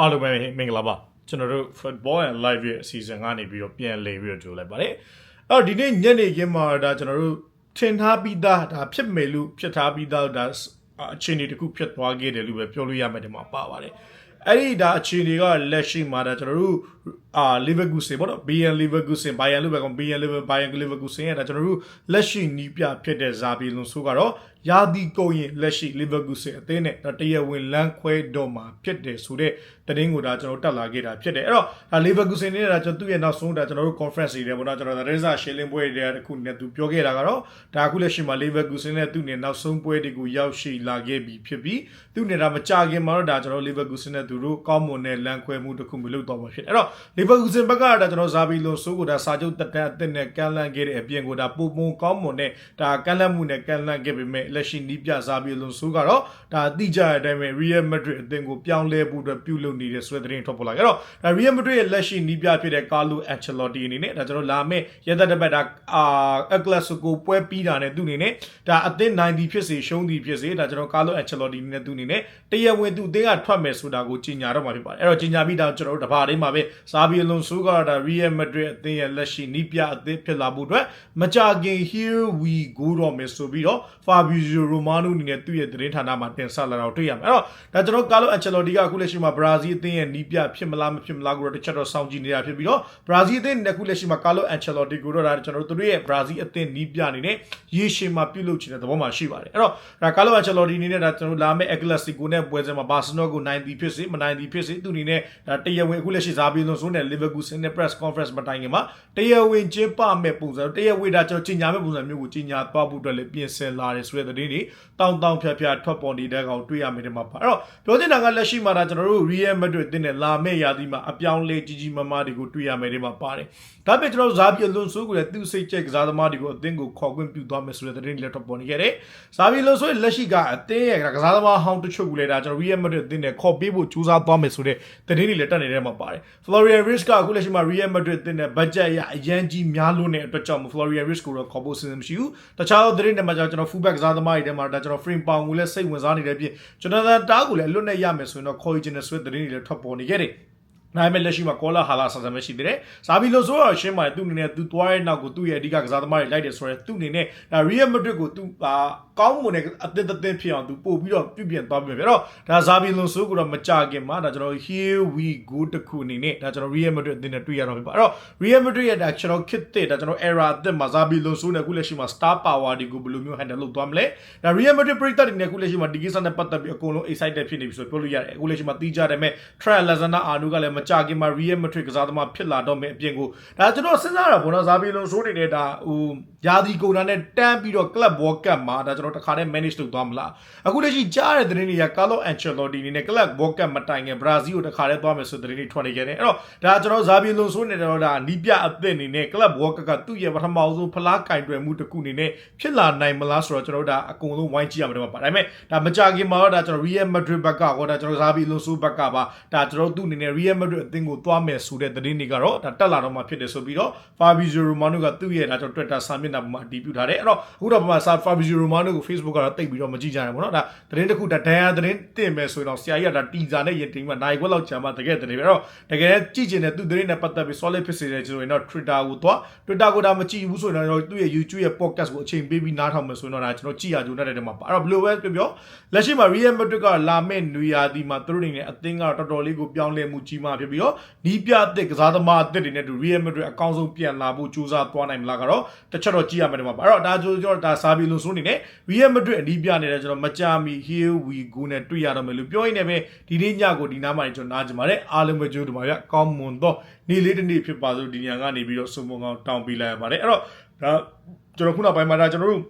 အားလုံးပဲမင်္ဂလာပါကျွန်တော်တို့ football and live ရဲ့အစီအစဉ်ကနေပြီးတော့ပြန်လည်ပြီးတော့ကြိုလိုက်ပါတယ်အဲ့တော့ဒီနေ့ညနေခင်းမှာဒါကျွန်တော်တို့ထင်ထားပြီးသားဒါဖြစ်မယ်လို့ဖြစ်ထားပြီးသားဒါအခြေအနေတစ်ခုဖြစ်သွားခဲ့တယ်လို့ပဲပြောလို့ရမယ်ဒီမှာပါပါတယ်အဲ့ဒီဒါအခြေအနေကလက်ရှိမှာဒါကျွန်တော်တို့အာလီဗာပူးဆင်ပေါ့နော်ဘီယန်လီဗာပူးဆင်ဘိုင်ယန်လို့ပဲကောဘီယန်လီဗာဘိုင်ယန်လီဗာပူးဆင်ရတာကျွန်တော်တို့လက်ရှိနီးပြဖြစ်တဲ့ဇာဘီလွန်ဆိုကတော့ယာဒီကိုရင်လက်ရှိလီဗာပူးဆင်အသင်းနဲ့တရဝင်လမ်းခွဲတော့မှာဖြစ်တယ်ဆိုတဲ့တရင်ကိုဒါကျွန်တော်တက်လာခဲ့တာဖြစ်တယ်အဲ့တော့ဒါလီဗာပူးဆင်နဲ့ဒါကျွန်တော်သူ့ရဲ့နောက်ဆုံးဒါကျွန်တော်တို့ conference တွေပေါ့နော်ကျွန်တော်သတင်းစာရှင်းလင်းပွဲတွေတခုနဲ့သူပြောခဲ့တာကတော့ဒါအခုလက်ရှိမှာလီဗာပူးဆင်နဲ့သူ့နဲ့နောက်ဆုံးပွဲတွေကိုရောက်ရှိလာခဲ့ပြီဖြစ်ပြီးသူ့နဲ့ဒါမကြခင်မှာတော့ဒါကျွန်တော်လီဗာပူးဆင်နဲ့သူတို့ကောင်းမွန်တဲ့လမ်းခွဲမှုတစ်ခုမျိုးလုပ်တော့မှာဖြစ်တယ်အဲ့တော့လီဗာပူးဆင်ဘက်ကဒါကျွန်တော်ဇာဘီလွန်ဆိုးကိုဒါစာချုပ်တက်တဲ့အသစ်နဲ့ကန်လန့်ခဲ့တဲ့အပြင်ကိုဒါပုံပုံကောင်းမွန်တဲ့ဒါကန်လန့်မှုနဲ့ကန်လန့်ခဲ့ပေမဲ့လက်ရှိနီးပြဇာဘီလွန်ဆိုးကတော့ဒါတိကျတဲ့အတိုင်းပဲ Real Madrid အသင်းကိုပြောင်းလဲဖို့အတွက်ပြုလုပ်နေတဲ့ဆွဲသတင်းထွက်ပေါ်လာခဲ့တော့ဒါ Real Madrid ရဲ့လက်ရှိနီးပြဖြစ်တဲ့ Carlo Ancelotti အနေနဲ့ဒါကျွန်တော်လာမယ့်ရသက်တစ်ပတ်ဒါအာ El Clasico ပွဲပြီးတာနဲ့သူ့အနေနဲ့ဒါအသင်း90ဖြစ်စေရှုံးသည်ဖြစ်စေဒါကျွန်တော် Carlo Ancelotti အနေနဲ့သူ့အနေနဲ့တရားဝင်သူ့အသင်းကထွက်မယ်ဆိုတာကိုကြီးညာတော့မှာဖြစ်ပါတယ်အဲ့တော့ကြီးညာပြီးတော့ကျွန်တော်တို့တပါးလေးမှာပဲဇာဘီလွန်ဆိုးကတော့ဒါ Real Madrid အသင်းရဲ့လက်ရှိနီးပြအသင်းဖြစ်လာဖို့အတွက်မကြခင် here we go တော့မယ်ဆိုပြီးတော့ Fabrizio Romano အနေနဲ့သူ့ရဲ့သတင်းဌာနမှာတင်ဆက်လာတော့တွေ့ရမယ်အဲ့တော့ဒါကျွန်တော် Carlo Ancelotti ကအခုလက်ရှိမှာ Brazil အသင်းရဲ့နီးပြဖြစ်မလားမဖြစ်မလားကိုတော့တစ်ချက်တော့စောင့်ကြည့်နေတာဖြစ်ပြီးတော့ Brazil အသင်းနဲ့အခုလက်ရှိမှာ Carlo Ancelotti ကိုတော့ဒါကျွန်တော်တို့တို့ရဲ့ Brazil အသင်းနီးပြအနေနဲ့ရေရှည်မှာပြုလုပ်ချင်တဲ့သဘောမှာရှိပါတယ်အဲ့တော့ဒါ Carlo Ancelotti အနေနဲ့ဒါကျွန်တော်တို့လာမယ့် El Clasico နဲ့ပွဲစဉ်မှာ Barcelona ကို90ဖြစ်စေမ90ဖြစ်စေသူအနေနဲ့ဒါတရားဝင်အခုလက်ရှိဇာဘီလွန်ဆိုနဲ့ Liverpool ဆင်းတဲ့ press conference မတိုင်ခင်မှာတရားဝင်ကျင်းပမဲ့ပုံစံတရားဝင်ဒါကျွန်တော်ကြီးညာမဲ့ပုံစံမျိုးကိုကြီးညာသွားဖို့အတွက်လည်းပြင်ဆင်လာတယ်ဆိုတဲ့သတင်းတွေတောင်းတောင်းဖြတ်ဖြတ်ထွက်ပေါ်နေတဲ့ကောင်တွေ့ရမယ်ဒီမှာပါအဲ့တော့ပြောချင်တာကလက်ရှိမှာဒါကျွန်တော်တို့ Real Madrid တင်တဲ့လာမယ့်ရာသီမှာအပြောင်းလဲကြီးကြီးမားမားတွေကိုတွေ့ရမယ်ဒီမှာပါတယ်ဒါပေမဲ့ကျွန်တော်ဇာဘီလွန်ဆိုကိုလည်းသူ့စိတ်ကြိုက်ကစားသမားတွေကိုအသင်းကိုခေါ်ခွင့်ပြုသွားမယ်ဆိုတဲ့သတင်းတွေလည်းထွက်ပေါ်နေခဲ့တယ်ဇာဘီလွန်ဆိုရဲ့လက်ရှိကအသင်းရဲ့ကစားသမားဟောင်းတချို့ကိုလည်းဒါကျွန်တော် Real Madrid အသင်းနဲ့ခေါ်ပေးဖို့ကြိုးစားသွားမယ်ဆိုတဲ့သတင်းတွေလည်းတက်နေတဲ့မှာပါတယ် Florian Wirtz ကအခုလက်ရှိမှာ Real Madrid အသင်းနဲ့ budget ရအရန်ကြီးများလို့တဲ့အတွက်ကြောင့် Florian Wirtz ကိုတော့ခေါ်ဖို့စဉ်းစားမရှိဘူးတခြားသောသတင်းတွေမှာကျွန်တော် fullback ကစားသမားတွေထဲမှာဒါကျွန်တော် frame ပေါင်ကိုလည်းစိတ်ဝင်စားနေတဲ့အပြင်ကျွန်တော်တားကိုလည်းအလွတ်နဲ့ရမယ်ဆိုရင်တော့ခေါ်ယူခြင်းနဲ့ဆွဲသတင်းတွေလည်းထွက်ပေါ်နေခဲ့တယ် နိုင်မဲ့လက်ရှိမှာကောလာဟာလာဆန်ဆန်ပဲရှိသေးတယ်။ဇာဘီလိုဆိုတော့ရှင်းပါတယ်သူ့အနေနဲ့သူသွားတဲ့နောက်ကိုသူ့ရဲ့အဓိကကစားသမားတွေလိုက်တယ်ဆိုတော့သူ့အနေနဲ့ဒါ Real Madrid ကိုသူအာကောင်းမွန်တဲ့အသင်းသင်းဖြစ်အောင်သူပို့ပြီးတော့ပြုပြင်သွားပြီပဲ။အဲ့တော့ဒါဇာဘီလိုဆိုကိုတော့မကြခင်မှာဒါကျွန်တော် here we go တခုအနေနဲ့ဒါကျွန်တော် Real Madrid အသင်းနဲ့တွေ့ရတော့ပြီပါ။အဲ့တော့ Real Madrid ရဲ့ဒါကျွန်တော် kit တဲ့ဒါကျွန်တော် era အသင်းမှာဇာဘီလိုဆိုနဲ့အခုလက်ရှိမှာ star power တွေကိုဘယ်လိုမျိုး handle လုပ်သွားမလဲ။ဒါ Real Madrid ပရိသတ်တွေနဲ့အခုလက်ရှိမှာဒီကိစ္စနဲ့ပတ်သက်ပြီးအကုန်လုံး excited ဖြစ်နေပြီဆိုပြောလို့ရတယ်။အခုလက်ရှိမှာတီးကြတယ်မဲ့ Trent Alexander-Arnold ကလည်းမကြခင်မှာ Real Madrid ကစားသမားဖြစ်လာတော့မယ်အပြင်ကိုဒါကျွန်တော်စဉ်းစားတာပေါ့နော်ဇာဘီလွန်ဆိုးတွေနဲ့ဒါဟိုယာဒီကိုနာနဲ့တန်းပြီးတော့ Club World Cup မှာဒါကျွန်တော်တခါတည်း manage လုပ်သွားမလားအခုလက်ရှိကြားတဲ့သတင်းတွေက Carlo Ancelotti အနေနဲ့ Club World Cup မတိုင်ခင် Brazil ကိုတခါတည်းသွားမယ်ဆိုတဲ့သတင်းတွေထွက်နေကြတယ်အဲ့တော့ဒါကျွန်တော်ဇာဘီလွန်ဆိုးနေတော့ဒါနီးပြအသစ်အနေနဲ့ Club World Cup ကသူ့ရဲ့ပထမဆုံးဖလားကင်တွယ်မှုတစ်ခုအနေနဲ့ဖြစ်လာနိုင်မလားဆိုတော့ကျွန်တော်တို့ဒါအကုန်လုံးဝိုင်းကြည့်ရမှာတော့ပါဒါပေမဲ့ဒါမကြခင်မှာတော့ဒါကျွန်တော် Real Madrid ဘက်ကဟောဒါကျွန်တော်ဇာဘီလွန်ဆိုးဘက်ကပါဒါကျွန်တော်တို့သူ့အနေနဲ့ Real Madrid အသင်းကိုသွားမယ်ဆိုတဲ့သတင်းတွေကတော့ဒါတက်လာတော့မှဖြစ်တယ်ဆိုပြီးတော့ Fabrizio Romano ကသူ့ရဲ့ဒါကျွန်တော် Twitter စာမျကနှာပေါ်မှာအတည်ပြုထားတယ်အဲ့တော့အခုတော့ပမာ Fabrizio Romano ကို Facebook ကတော့တိတ်ပြီးတော့မကြည့်ကြရဘူးเนาะဒါသတင်းတစ်ခုဒါဒန်ယာသတင်းတင်မယ်ဆိုရင်တော့ဆရာကြီးကဒါတီဇာနဲ့ရင်တင်မှာနိုင်ခွက်လောက်ကြာမှတကယ်သတင်းပဲအဲ့တော့တကယ်ကြည့်ကျင်တဲ့သူ့သတင်းနဲ့ပတ်သက်ပြီး solid ဖြစ်စေတယ်ဆိုရင်တော့ Twitter ကိုသွား Twitter ကိုဒါမကြည့်ဘူးဆိုရင်တော့သူ့ရဲ့ YouTube ရဲ့ podcast ကိုအချိန်ပေးပြီးနားထောင်မယ်ဆိုရင်တော့ဒါကျွန်တော်ကြည့်ရကြုံတဲ့တဲမှာပါအဲ့တော့ဘယ်လိုပဲပြောပြောလက်ရှိမှာ Real Madrid ကလာမဲ့နွေရာသီမှာသူတို့အနေနဲ့အသင်းကတော့တော်တော်လေးကိုပြောင်းလဲမှုကြီးမှဖြစ်ပြီးတော့နီးပြအသစ်ကစားသမားအသစ်တွေနဲ့တူ Real Madrid အကောင်းဆုံးပြန်လာဖို့ကြိုးစားသွားနိုင်မလားကတော့တစ်ချက် တော့ကြည့်ရမယ်ဒီမှာပါအဲ့တော့ဒါကျွန်တော်ဒါစာဘီလွန်ဆိုနေနဲ့ Real Madrid အနီးပြနေတဲ့ကျွန်တော်မကြမီ here we go နဲ့တွေ့ရတော့မယ်လို့ပြောရင်းနဲ့ပဲဒီနေ့ညကိုဒီနားမှာကျွန်တော်နားကြပါမယ်အားလုံးပဲကြိုးတပါရကောင်းမွန်တော့နေ့လေးတစ်နေ့ဖြစ်ပါစို့ဒီညကနေပြီးတော့စုံမုံကောင်တောင်းပေးလိုက်ရပါတယ်အဲ့တော့ဒါကျွန်တော်ခုနောက်ပိုင်းမှာဒါကျွန်တော်တို့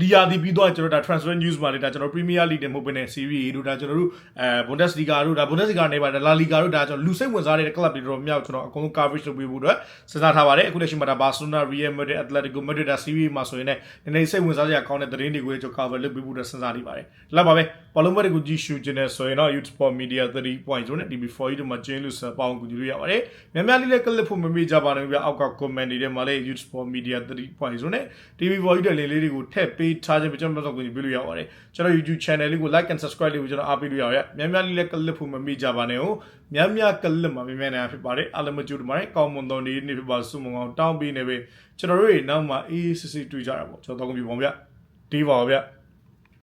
ဒီယာဒီပြီးတော့ကျွန်တော်ဒါ transfer news မှာလည်းဒါကျွန်တော် Premier League နဲ့မဟုတ်ဘဲနဲ့ Serie A တို့ဒါကျွန်တော်တို့အဲ Bundesliga တို့ဒါ Bundesliga နဲ့ပါဒါ La Liga တို့ဒါကျွန်တော်လူစိတ်ဝင်စားတဲ့ club တွေတော့မြောက်ကျွန်တော်အကုန်လုံး coverage လုပ်ပေးဖို့အတွက်စဉ်းစားထားပါတယ်အခုလက်ရှိမှာဒါ Barcelona Real Madrid Atletico Madrid ဒါ Serie A မှာဆိုရင်လည်းနည်းနည်းစိတ်ဝင်စားစရာကောင်းတဲ့သတင်းတွေကိုကျွန်တော် cover လုပ်ပေးဖို့အတွက်စဉ်းစားနေပါတယ်လောက်ပါပဲဘောလုံးမတွေကိုကြည့်ရှုခြင်းနဲ့ဆိုရင်တော့ YouTube Sport Media 3.0နဲ့ TV4 တို့မှာကျင်းလို့ဆက်ပေါင်းကူကြည့်လို့ရပါတယ်များများလေးလည်း clip ဖို့မမေ့ကြပါနဲ့ဗျအောက်က comment တွေထဲမှာလည်း YouTube Sport Media 3.0နဲ့ TV4 တို့လေးလေးတွေကိုထည့်ပေးပေးထားခြင်းပဲကျွန်တော်တို့ကိုပြလို့ရပါတယ်ကျွန်တော် YouTube channel လေးကို like and subscribe လေးကိုကျွန်တော်အားပေးလို့ရပါတယ်များများလေးလည်း clip ဖို့မမိကြပါနဲ့ဟိုများများ clip မှာများများနေဖြစ်ပါတယ်အားလုံးမကြိုးတမိုင်းကောင်းမွန်သောနေ့နေ့ဖြစ်ပါစုမအောင်တောင်းပေးနေပဲကျွန်တော်တို့ရေနောက်မှာအေးစစ်စစ်တွေ့ကြတာပေါ့ကျွန်တော်တော့ကုန်ပြီပေါ့ဗျဒီပါဗျ